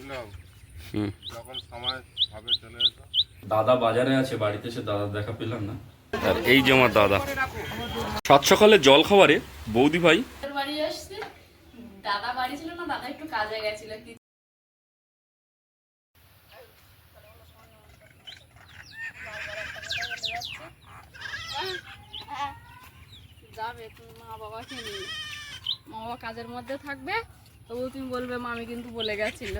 বুঝলাম যখন সময় হবে চলে এসো। দাদা বাজারে আছে বাড়িতে এসে দাদার দেখা পেলাম না। আর এই যে আমার দাদা। সাত সকালে জল খাবারে বৌদি ভাই। বাড়ি আসছে দাদা বাড়ি ছিল না দাদা একটু কাজে গেছিল। যাবে তুমি মা বাবাকে নিয়ে। মা বাবা কাজের মধ্যে থাকবে তবু তুমি বলবে মামি কিন্তু বলে গেছিল।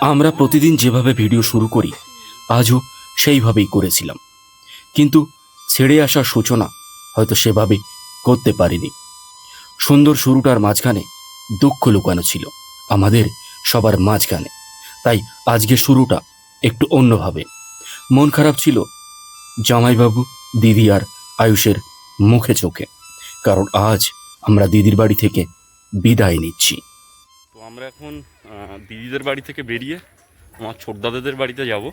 আমরা প্রতিদিন যেভাবে ভিডিও শুরু করি, আজও সেইভাবেই করেছিলাম। কিন্তু ছেড়ে আসার সূচনা হয়তো সেভাবে করতে পারিনি। সুন্দর শুরুটার মাঝখানে দুঃখ লুকানো ছিল, আমাদের সবার মাঝখানে। তাই আজকে শুরুটা একটু অন্যভাবে। মন খারাপ ছিল জামাইবাবু দিদি আর আয়ুষের মুখে চোখে। কারণ আজ আমরা দিদির বাড়ি থেকে বিদায় নিচ্ছি। তো আমরা এখন দিদিদের বাড়ি থেকে বেরিয়ে আমার ছোট দাদাদের বাড়িতে যাব।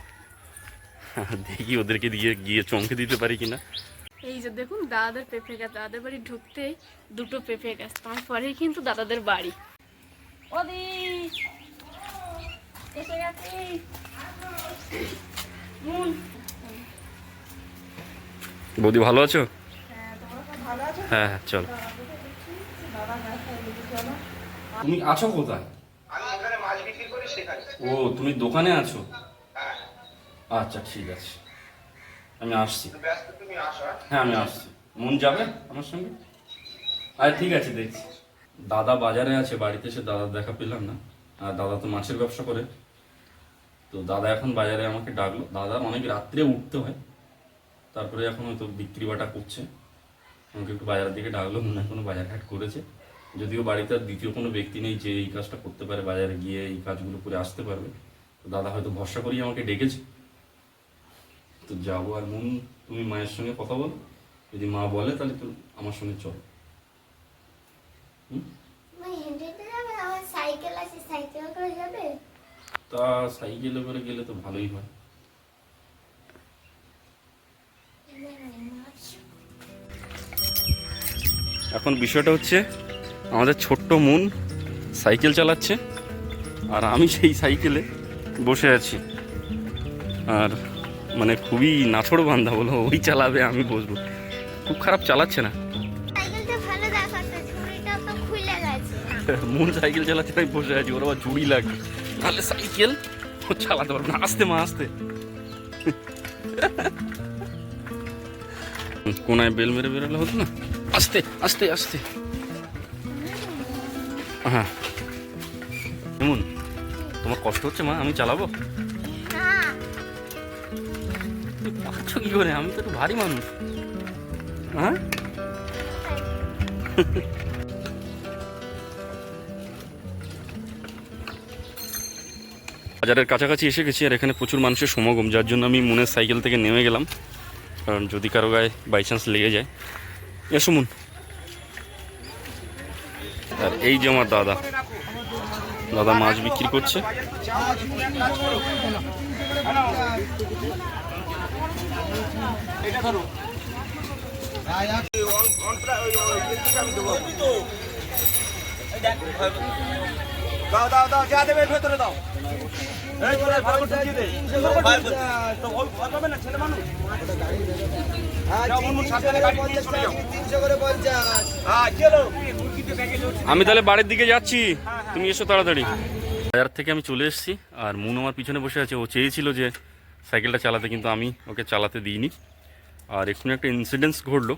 দেখি ওদেরকে দিয়ে গিয়ে চমকে দিতে পারি কিনা। এই যে দেখুন দাদাদের পেঁপে গাছ দাদাদের বাড়ি ঢুকতেই দুটো পেঁপে গাছ তারপরেই কিন্তু দাদাদের বাড়ি। ওদি বৌদি ভালো আছো? হ্যাঁ হ্যাঁ চলো। তুমি আছো কোথায়? ও, তুমি দোকানে আছো? আচ্ছা ঠিক আছে। আমি আসছি। হ্যাঁ আমি আসছি। মন যাবে আমার সঙ্গে? আরে, ঠিক আছে, দেখছি। দাদা বাজারে আছে, বাড়িতে এসে দাদা দেখা পেলাম না। আর দাদা তো মাছের ব্যবসা করে। তো দাদা এখন বাজারে আমাকে ডাকলো। দাদার অনেক রাত্রে উঠতে হয়। তারপরে এখন হয়তো বিক্রি বাটা করছে। আমাকে একটু বাজারের দিকে ডাকলো, মনে হয় কোনো বাজার ঘাট করেছে। যদিও বাড়িতে আর দ্বিতীয় কোনো ব্যক্তি নেই যে এই কাজটা করতে পারে, বাজারে গিয়ে এই কাজগুলো করে আসতে পারবে। তো দাদা হয়তো ভরসা করেই আমাকে ডেকেছে। তো যাব আর মন, তুমি মায়ের সঙ্গে কথা বলো। যদি মা বলে তাহলে তো আমার সঙ্গে চলো। আমি হেঁটেতে যাবে আমার সাইকেল আছে সাইকেল করে যাবে তা সাইকেলে করে গেলে তো ভালোই হয়। এখন বিষয়টা হচ্ছে আমাদের ছোট্ট মন সাইকেল চালাচ্ছে আর আমি সেই সাইকেলে বসে আছি। আর মানে খুবই নাছড় বান্ধা বলো ওই চালাবে আমি বসবো। খুব খারাপ চালাচ্ছে না। সাইকেলটা ভালো দেখাচ্ছে ছুরিটা তো খুলে গেছে। মন সাইকেল চালাচ্ছে আমি বসে আছি ওর আবার ঝুড়ি লাগে নাহলে সাইকেল? চালাতে পারবে না, আস্তে মা, আসতে। কোনায় বেল মেরে বেরোলে হতো না? আস্তে আস্তে আস্তে। হ্যাঁ। কেমন তোমার কষ্ট হচ্ছে মা, আমি চালাবো? পারছ কি করে? আমি তো একটু ভারী মানুষ। হ্যাঁ? বাজারের কাছাকাছি এসে গেছি আর এখানে প্রচুর মানুষের সমাগম, যার জন্য আমি মনের সাইকেল থেকে নেমে গেলাম। কারণ যদি কারও গায়ে বাই চান্স লেগে যায়। এসো মুন আর এই যে আমার দাদা। দাদা মাছ বিক্রি করছে। দাও দাও দাও, যা দেবে ভেতরে দাও। হ্যাঁ, চলো। আমি তাহলে বাড়ির দিকে যাচ্ছি। তুমি এসো তাড়াতাড়ি। বাজার থেকে আমি চলে এসেছি আর মুন আমার পিছনে বসে আছে। ও চেয়েছিল যে সাইকেলটা চালাতে কিন্তু আমি ওকে চালাতে দিইনি। আর এক্ষুনি একটা ইনসিডেন্স ঘটলো।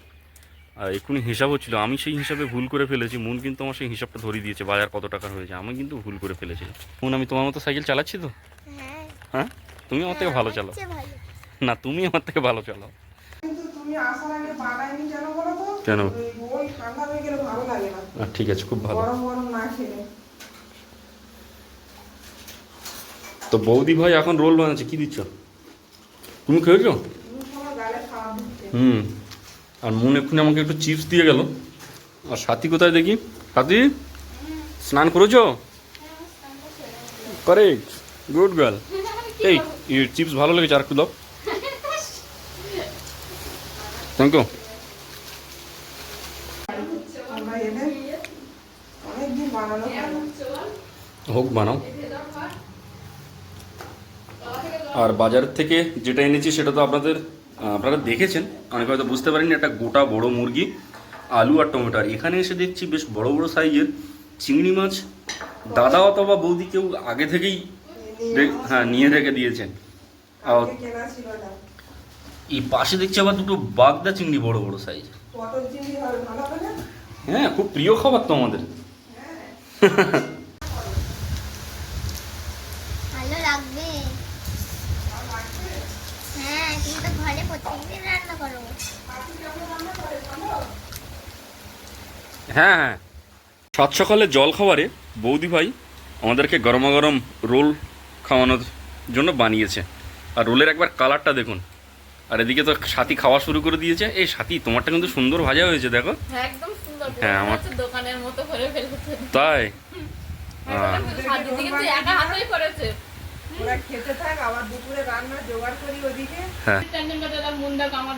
এক্ষুনি হিসাব হচ্ছিল আমি সেই হিসাবে ভুল করে ফেলেছি। মন কিন্তু আমার সেই হিসাবটা ধরিয়ে দিয়েছে বাজার কত টাকার হয়েছে আমি কিন্তু ভুল করে ফেলেছি। মুন আমি তোমার মতো সাইকেল চালাচ্ছি তো? হ্যাঁ। হ্যাঁ? তুমি আমার থেকে ভালো চালাও। না তুমি আমার থেকে ভালো চালাও। কিন্তু তুমি আসার আগে বানাইনি কেন বলো তো? কেন? ওই ওই ঠান্ডা হয়ে গেলে ভালো লাগে না। আহ, ঠিক আছে খুব ভালো। তো বৌদি ভাই এখন রোল বানাচ্ছে কি দিচ্ছ? তুমি খেয়েছো? তুমি তোমার গালে খাওয়া দিচ্ছে। হুম। আর মন এক্ষুনি আমাকে একটু চিপস দিয়ে গেল। আর সাথী কোথায় দেখি? সাথী, স্নান করেছ? করে গুড গার্ল এই চিপস ভালো লেগেছে, আর একটু দাও। Thank you. হোক, বানাও। আর বাজার থেকে যেটা এনেছি সেটা তো আপনাদের আপনারা দেখেছেন অনেকে হয়তো বুঝতে পারেননি একটা গোটা বড় মুরগি আলু আর টমেটো। আর এখানে এসে দেখছি বেশ বড় বড় সাইজের চিংড়ি মাছ। দাদা অথবা বৌদি কেউ আগে থেকেই হ্যাঁ নিয়ে রেখে দিয়েছেন। আর এই পাশে দেখছি আবার দুটো বাগদা চিংড়ি বড় বড় সাইজ। হ্যাঁ খুব প্রিয় খাবার তো আমাদের ভালো লাগবে হ্যাঁ তুমি তো ঘরে প্রত্যেকদিন রান্না করো হ্যাঁ হ্যাঁ। সাত সকালে জল খাবারে বৌদি ভাই আমাদেরকে গরমা গরম রোল খাওয়ানোর জন্য বানিয়েছে। আর রোলের একবার কালারটা দেখুন। আর এদিকে তো সাথী খাওয়া শুরু করে দিয়েছে। এই সাথী তোমারটা কিন্তু সুন্দর ভাজা হয়েছে দেখো। হ্যাঁ হ্যাঁ, আমার- দোকানের মতো করে ফেলেছে তাই? হ্যাঁ, ওরা খেতে থাক আবার দুপুরে রান্না জোগাড় করি ওদিকে। হ্যাঁ। দাদা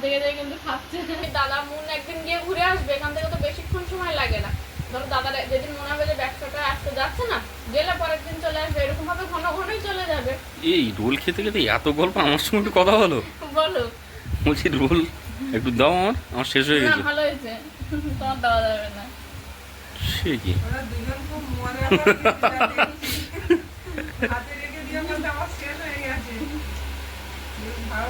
দিকে দিয়ে কিন্তু খাচ্ছে। দাদা মুন একদিন গিয়ে ঘুরে আসবে এখান থেকে তো বেশিক্ষণ সময় লাগে না। ধরো দাদার যেদিন মনে হবে যে ব্যবসাটা আসতে যাচ্ছে না গেলে পরের দিন চলে আসবে এরকম ভাবে ঘন ঘনই চলে যাবে। এই রোল খেতে খেতে এত গল্প আমার সঙ্গে একটু কথা হলো বলো। বলছি রোল একটু দাও আমার আমার শেষ হয়ে গেছে। ভালো হয়েছে। তোমার দেওয়া যাবে না। সে কি? ওরা দুজন খুব হাতে রেখে দিয়ে বলতে আমার শেষ হয়ে গেছে বেশ ভালো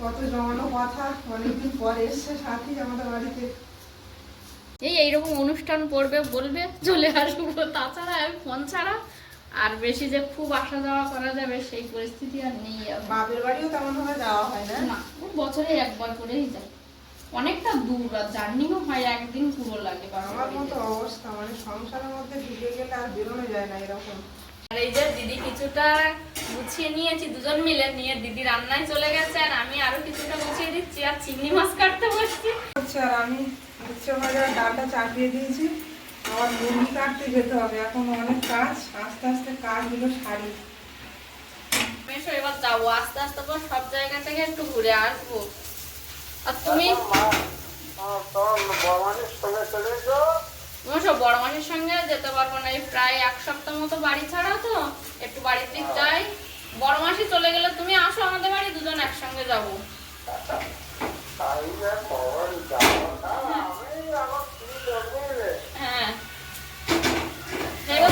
কত জমানো কথা অনেকদিন পরে এসছে সাথী আমাদের বাড়িতে। এই এইরকম অনুষ্ঠান পড়বে বলবে চলে আসব। তাছাড়া আমি ফোন ছাড়া আর বেশি যে খুব আসা যাওয়া করা যাবে সেই পরিস্থিতি আর নেই। বাপের বাড়িও তেমন ভাবে যাওয়া হয় না? না বছরে একবার করেই যায়। অনেকটা দূর আর জার্নিও হয় একদিন পুরো লাগে আমার মতো অবস্থা মানে সংসারের মধ্যে ঢুকে গেলে আর বেরোনো যায় না এরকম। আর এই যে দিদি কিছুটা গুছিয়ে নিয়েছি দুজন মিলে নিয়ে দিদি রান্নায় চলে গেছে আর আমি আরও কিছুটা গুছিয়ে দিচ্ছি আর চিংড়ি মাছ কাটতে বসছি। হচ্ছে আর আমি উচ্ছে ভাজার ডালটা চাপিয়ে দিয়েছি। আমার মুরগি কাটতে যেতে হবে এখন অনেক কাজ আস্তে আস্তে কাজগুলো সারি। এবার যাব আস্তে আস্তে করে সব জায়গা থেকে একটু ঘুরে আসব। আর তুমি? তুমি সব বড় মাসের সঙ্গে যেতে পারব না। এই প্রায় এক সপ্তাহ মতো বাড়ি ছাড়া তো একটু বাড়ির দিক যাই। বড় মাসি চলে গেলে তুমি আসো আমাদের বাড়ি দুজন একসঙ্গে যাব। হ্যাঁ। এবার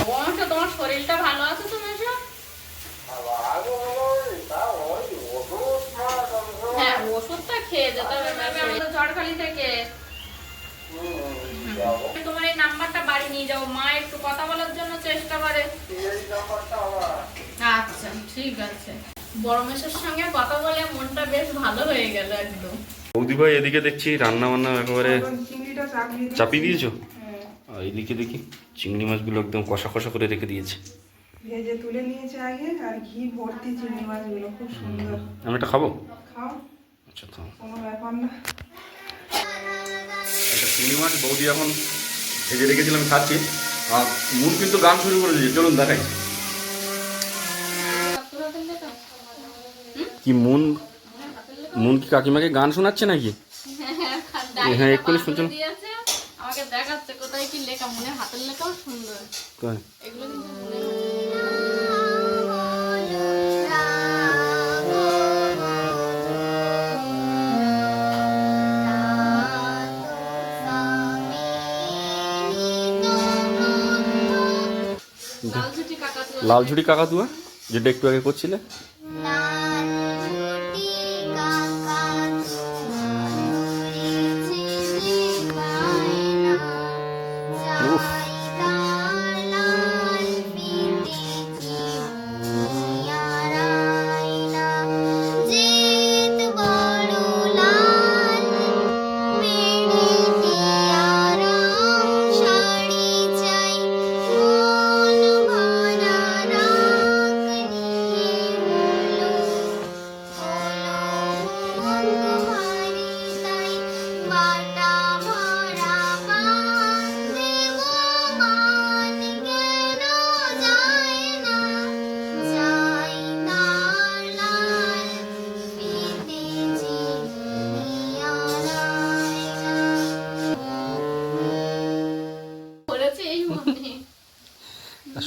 তোমার শরীরটা ভালো আছে তো মেশো হ্যাঁ ওষুধটা খেয়ে যেতে হবে ঝড়খালি থেকে। নাম্বারটা বাড়ি নিয়ে যাব মা একটু কথা বলার জন্য চেষ্টা করে। আচ্ছা ঠিক আছে। বড় সঙ্গে কথা বলে মনটা বেশ ভালো হয়ে গেল একদম। বৌদি ভাই এদিকে দেখছি রান্না বান্না একেবারে চিংড়িটা চাপিয়ে দিয়েছ। হ্যাঁ, এদিকে দেখি চিংড়ি মাছগুলো একদম কষা কষা করে রেখে দিয়েছে। ভেজে তুলে নিয়েছে আগে আর ঘি ভর্তি চিংড়ি মাছগুলো খুব সুন্দর। আমি এটা খাব? খাও। আচ্ছা খাও। কোনো ব্যাপার না। একটা চিংড়ি মাছ বৌদি এখন ভেজে রেখেছিলাম খাচ্ছি। আর মুন কিন্তু গান শুরু করে দিয়েছে চলুন দেখাই। Ki Moon? মুন কি কাকিমাকে গান শোনাচ্ছে নাকি? হ্যাঁ, এক্ষুনি। দিয়েছে আমাকে দেখাচ্ছে কোথায় কি লেখা মনে হাতের লেখাও সুন্দর। কই? এগুলো লাল ঝুড়ি কাকাতুয়া যেটা একটু আগে করছিলে।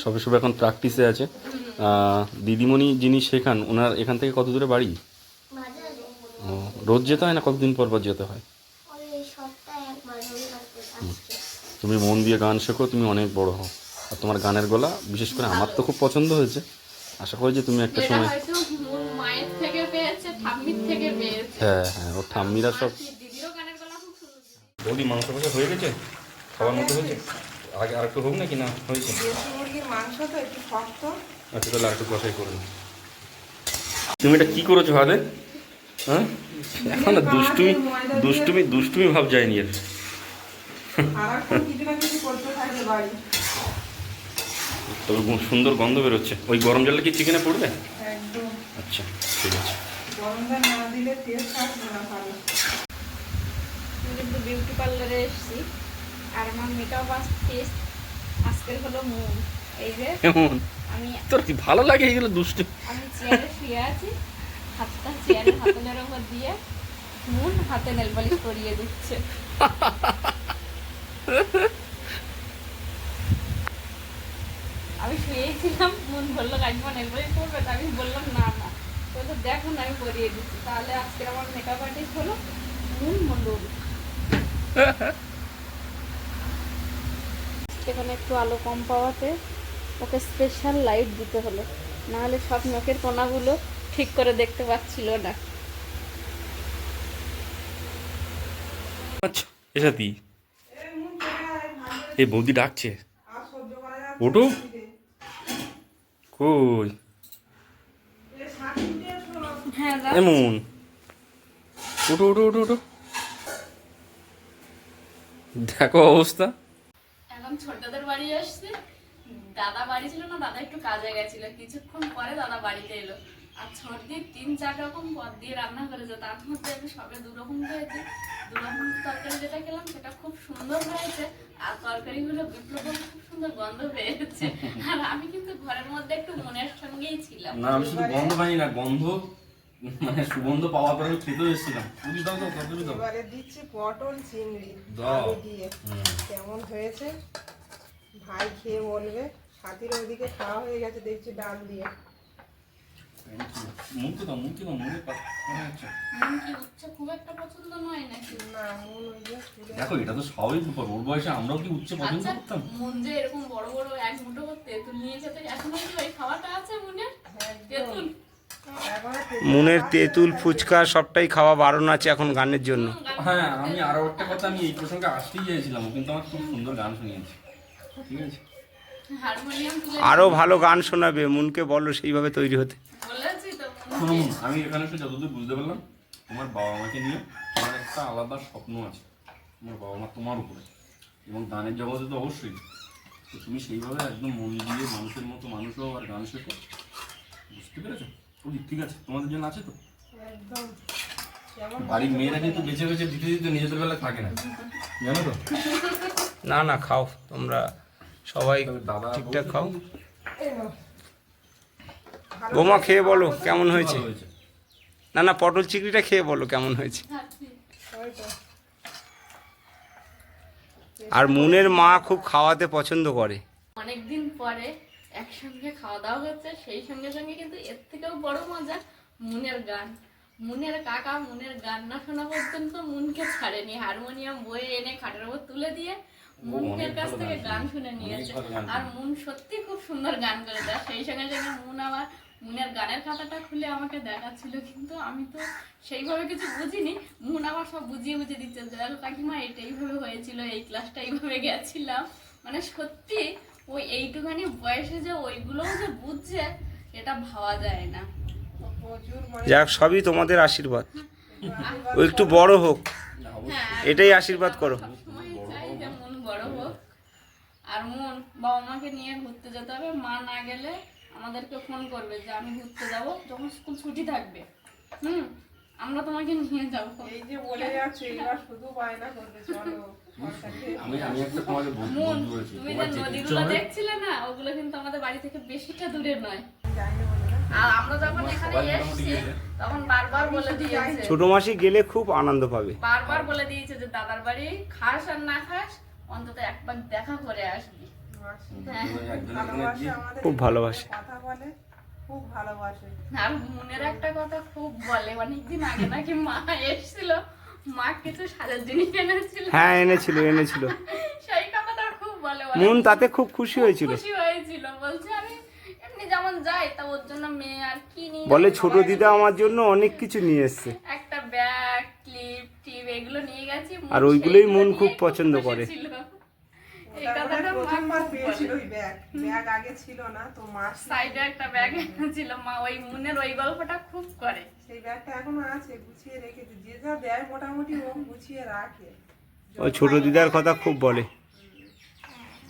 সবে সবে এখন প্র্যাকটিসে আছে। দিদিমণি যিনি শেখান ওনার এখান থেকে কত দূরে বাড়ি? ও, রোজ যেতে হয় না কতদিন পর পর যেতে হয়? তুমি মন দিয়ে গান শেখো তুমি অনেক বড় হও। আর তোমার গানের গলা বিশেষ করে আমার তো খুব পছন্দ হয়েছে। আশা করি যে তুমি একটা সময় হয়তো মোর মায়ের থেকে পেয়েছে ঠাম্মির থেকে পেয়েছে। হ্যাঁ হ্যাঁ ওর ঠাম্মিরা সব আর দিদিরও গানের গলা খুব সুন্দর। বৌদি মাংস হয়ে গেছে? খাবার মতো হয়েছে? আগে আর একটু হোক নাকি? না হয়েছে। মুরগির মাংস তো একটু শক্ত। আচ্ছা তাহলে আর একটু কষাই করে নাও। তুমি এটা কি করেছ হাতে? হ্যাঁ? এখন না দুষ্টুমি দুষ্টুমি দুষ্টুমি ভাব যায়নি এর। না তবে সুন্দর গন্ধ বেরোচ্ছে। ওই গরম জলটা কি চিকেনে পড়বে? আচ্ছা ঠিক আছে। জল না না বিউটি পার্লারে এসেছি। আর আমার মেকআপ আর্টিস্ট আজকের হলো মুন এই যে কেমন? আমি তোর কি ভালো লাগে এইগুলো দুষ্টু? আমি চেয়ারে শুয়ে আছি। হাতটা হাতলের ওপর দিয়ে মুন হাতে নেল পালিশ করিয়ে দিচ্ছে। আমি শুয়েই ছিলাম মন বলল কাকিমা নেল পালিশ করবে? তা আমি বললাম না না। বলল দেখো না আমি করিয়ে দিচ্ছি। তাহলে আজকে আমার মেকআপ আর্টিস্ট হলো মুন মন্ডল এখানে একটু আলো কম পাওয়াতে ওকে স্পেশাল লাইট দিতে হলো। নাহলে সব নখের কোনাগুলো ঠিক করে দেখতে পাচ্ছিল না। আচ্ছা এই এই বৌদি ডাকছে। খিদে। কই। হ্যাঁ এমন। ওটো ওটো ওটো ওটো। দেখো অবস্থা। এখন ছোটদের বাড়ি আসছে। দাদা বাড়ি ছিল না, দাদা একটু কাজে গেছিল। কিছুক্ষণ পরে দাদা বাড়িতে এলো। আর ছর্দি তিন, চার রকম পদ দিয়ে রান্না করেছে। তার মধ্যে আমি সবে দু রকম হয়েছে। দু রকম তরকারি যেটা খেলাম, সেটা খুব সুন্দর হয়েছে। আর তরকারিগুলো বিপ্লব খুব সুন্দর গন্ধ পেয়েছে আর আমি কিন্তু ঘরের মধ্যে একটু মনের সঙ্গেই ছিলাম। না, আমি শুধু গন্ধ পাই না, গন্ধ মানে সুগন্ধ পাওয়ার পরে খেতেও এসেছিলাম। বুঝি দাও তো তরকারি দাও এবারে দিচ্ছি পটল চিংড়ি। দাও। দিয়ে। কেমন হয়েছে? ভাই খেয়ে বলবে। সাথীর ওইদিকে খাওয়া হয়ে গেছে দেখছি ডাল দিয়ে। মুখে দাও মুখে দাও মুখে দেখো এটা তো ব্যাপার। ওর বয়সে আমরাও কি উচ্চ পছন্দ আচ্ছা করতাম? মন যে এরকম বড় বড় এক মুঠো করে তেঁতুল নিয়ে যেতে এখনও কি ওই খাওয়াটা আছে মনে? তেঁতুল? এখনও মনের তেঁতুল ফুচকা সবটাই খাওয়া বারণ আছে এখন গানের জন্য। হ্যাঁ আমি আরও একটা কথা আমি এই প্রসঙ্গে আসতেই চাইছিলাম কিন্তু আমার খুব সুন্দর গান শুনিয়েছে। ঠিক আছে? আরও ভালো গান শোনাবে মনকে বলো সেইভাবে তৈরি হতে। বলেছি তো শোনো মন, আমি এখানে এসে যতদূর বুঝতে পারলাম তোমার বাবা মাকে নিয়ে তোমার একটা আলাদা স্বপ্ন আছে তোমার বাবা মা তোমার উপরে। এবং গানের জগতে তো অবশ্যই তো তুমি সেইভাবে একদম মন দিয়ে মানুষের মতো মানুষ হও আর গান শেখো। বুঝতে পেরেছ? ঠিক আছে তোমাদের জন্য আছে তো? বাড়ির মেয়েরা কিন্তু বেছে বেছে দিতে দিতে নিজেদের বেলা থাকে না। জানো তো? না না খাও তোমরা সবাই ঠিকঠাক খাও। বোমা খেয়ে বলো কেমন হয়েছে? না না পটল চিংড়িটা খেয়ে বলো কেমন হয়েছে? আর মুনের মা খুব খাওয়াতে পছন্দ করে। অনেকদিন পরে একসঙ্গে খাওয়া দাওয়া হচ্ছে সেই সঙ্গে সঙ্গে কিন্তু এর থেকেও বড় মজা মুনের গান। মুনের কাকা মুনের গান না শোনা পর্যন্ত মুনকে ছাড়েনি। হারমোনিয়াম বয়ে এনে খাটের উপর তুলে দিয়ে মুনের কাছ থেকে গান শুনে। নিয়েছে। আর মুন সত্যি খুব সুন্দর গান করে দেয়। সেই সঙ্গে সঙ্গে মুন আবার মুনের গানের খাতাটা খুলে আমাকে দেখাচ্ছিল। কিন্তু আমি তো সেইভাবে কিছু বুঝিনি। মুন আবার সব বুঝিয়ে বুঝিয়ে দিচ্ছে যে দেখো কাকিমা এটা এইভাবে হয়েছিল এই ক্লাসটা এইভাবে গেছিলাম। মানে সত্যি ওই এইটুখানি বয়সে যে ওইগুলোও যে বুঝছে এটা ভাবা যায় না। যাক সবই তোমাদের আশীর্বাদ। ও একটু বড় হোক। হ্যাঁ এটাই আশীর্বাদ করো। মন বড় হোক। আর মন বাবা মাকে নিয়ে ঘুরতে যেতে হবে। মা না গেলে আমাদেরকে ফোন করবে যে আমি ঘুরতে যাব। যখন স্কুল ছুটি থাকবে। হুম? আমরা তোমাকে নিয়ে যাব। এই যে বলে যাচ্ছে এবার শুধু বায়না করবে চলো আমি আমি একটা তোমাকে বল- বলেছি তুমি তোমার যে নদীগুলো দেখছিলে না ওগুলো কিন্তু আমাদের বাড়ি থেকে বেশিটা দূরে নয়। যাইনি বলে না? আর আমরা যখন এখানে এসেছি তখন বারবার বলে দিয়েছে। ছোট মাসি গেলে খুব আনন্দ পাবে। বারবার বলে দিয়েছে যে দাদার বাড়ি খাস আর না খাস অন্তত একবার দেখা করে আসবি। আমাদের। খুব ভালোবাসে। কথা বলে। খুব ভালোবাসে। আর মনের একটা কথা খুব বলে অনেকদিন আগে নাকি মা এসেছিল। মা কিছু সাজার জিনিস এনেছিল। হ্যাঁ এনেছিল এনেছিল। সেই কথাটা খুব বলে মন তাতে খুব খুশি হয়েছিল। খুশি হয়েছিল। বলছে আমি এমনি যেমন যাই তা ওর জন্য মেয়ে আর কি নিয়ে বলে? ছোট দিদা আমার জন্য অনেক কিছু নিয়ে এসেছে। একটা ব্যাগ ক্লিপ টিপ এগুলো নিয়ে গেছি। আর ওইগুলোই মন খুব পছন্দ করে। এই ওটা বোধহয় কথাটা মা প্রথমবার খুব পেয়েছিল বলে। ওই ব্যাগ আগে ছিল না তো মাস সাইডে একটা ব্যাগ ছিল মা ওই মনের ওই গল্পটা খুব করে। সেই ব্যাগটা এখনও আছে গুছিয়ে রেখেছে। যে যা দেয় মোটামুটি ও গুছিয়ে রাখে। ওই ছোট দিদার কথা খুব বলে।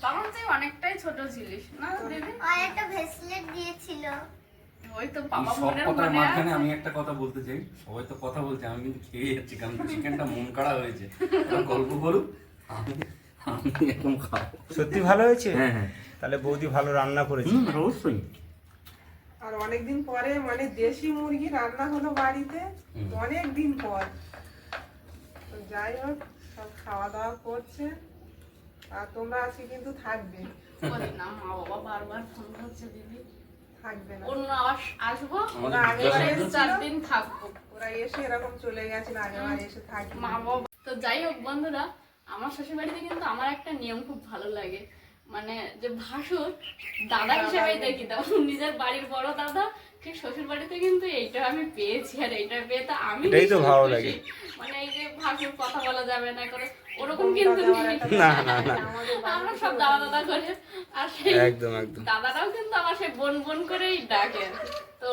তখন তুই অনেকটাই ছোট ছিলিস না দিদি? আর একটা ভেসলেট দিয়েছিল। ওই তো এই বাবা মনের কথার মাঝখানে আমি একটা কথা বলতে চাই। সবাই তো কথা বলছে আমি কিন্তু খেয়ে যাচ্ছি কারণ চিকেনটা মন কাড়া হয়েছে। গল্প করুক আমি আমি খাব। সত্যি ভালো হয়েছে? হ্যাঁ হ্যাঁ। তাহলে বৌদি ভালো রান্না করেছে। অবশ্যই। আর অনেকদিন পরে মানে দেশি মুরগি রান্না হলো বাড়িতে হুম। অনেক দিন পর যাই হোক সব খাওয়া দাওয়া করছে। আর তোমরা আজকে কিন্তু থাকবে। না মা বাবা বারবার ফোন করছে দিদি। থাকবে না। অন্য আসব? আগে চার দিন থাকব। ওরা এসে এরকম চলে আগেবার এসে থাকবে। মা বাবা তো যাই হোক বন্ধুরা আমার শ্বশুর বাড়িতে কিন্তু আমার একটা নিয়ম খুব ভালো লাগে। মানে যে ভাসুর দাদা হিসেবে দেখি। তো নিজের বাড়ির বড় দাদা ঠিক শ্বশুর বাড়িতে কিন্তু এইটা আমি পেয়েছি আর এইটা পেয়ে তো আমি এটাই তো ভালো লাগে। মানে এই যে ভাসুর কথা বলা যাবে না করে ওরকম কিন্তু না না না। আমরা সব দাদা দাদা করে আর সেই একদম একদম। দাদারাও কিন্তু আমার সেই বোন বোন করেই ডাকে। তো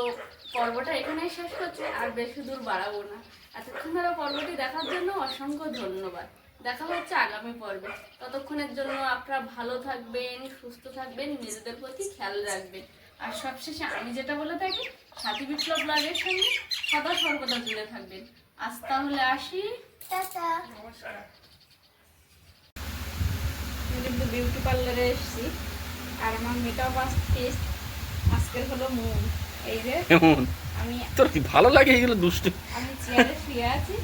পর্বটা এখানেই শেষ করছে আর বেশি দূর বাড়াবো না। এতক্ষণ ধরে পর্বটি দেখার জন্য অসংখ্য ধন্যবাদ। দেখা হচ্ছে আগামী পর্বে। ততক্ষণের জন্য আপনারা ভালো থাকবেন সুস্থ থাকবেন নিজেদের প্রতি খেয়াল রাখবেন। আর সবশেষে আমি যেটা বলে থাকি সাথী বিপ্লব ব্লগের সঙ্গে সদা সর্বদা জুড়ে থাকবেন। আজ তাহলে আসি। কিন্তু বিউটি পার্লারে এসেছি আর আমার মেকআপ আর্টিস্ট আজকের হলো মুন। এই যে আমি তোর কি ভালো লাগে এগুলো দুষ্টু? আমি চেয়ারে শুয়ে আছি।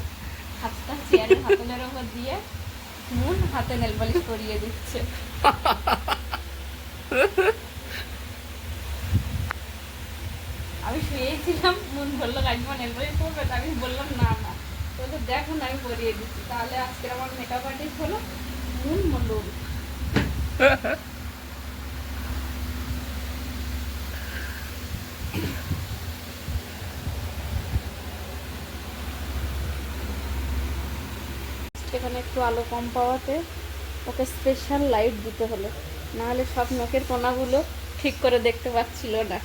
হাতটা চেয়ারের হাতলের ওপর দিয়ে মুন হাতে নেল পালিশ করিয়ে দিচ্ছে। আমি শুয়েছিলাম, মুন বলল কাকিমা নেল পালিশ করবে, তা আমি বললাম, না না। বলল দেখুন আমি করিয়ে দিচ্ছি। তাহলে আজকের আমার মেকআপ আর্টিস্ট হলো মুন মন্ডল এখানে একটু আলো কম পাওয়াতে ওকে স্পেশাল লাইট দিতে হলো। নাহলে সব নখের কোনাগুলো ঠিক করে দেখতে পাচ্ছিল না।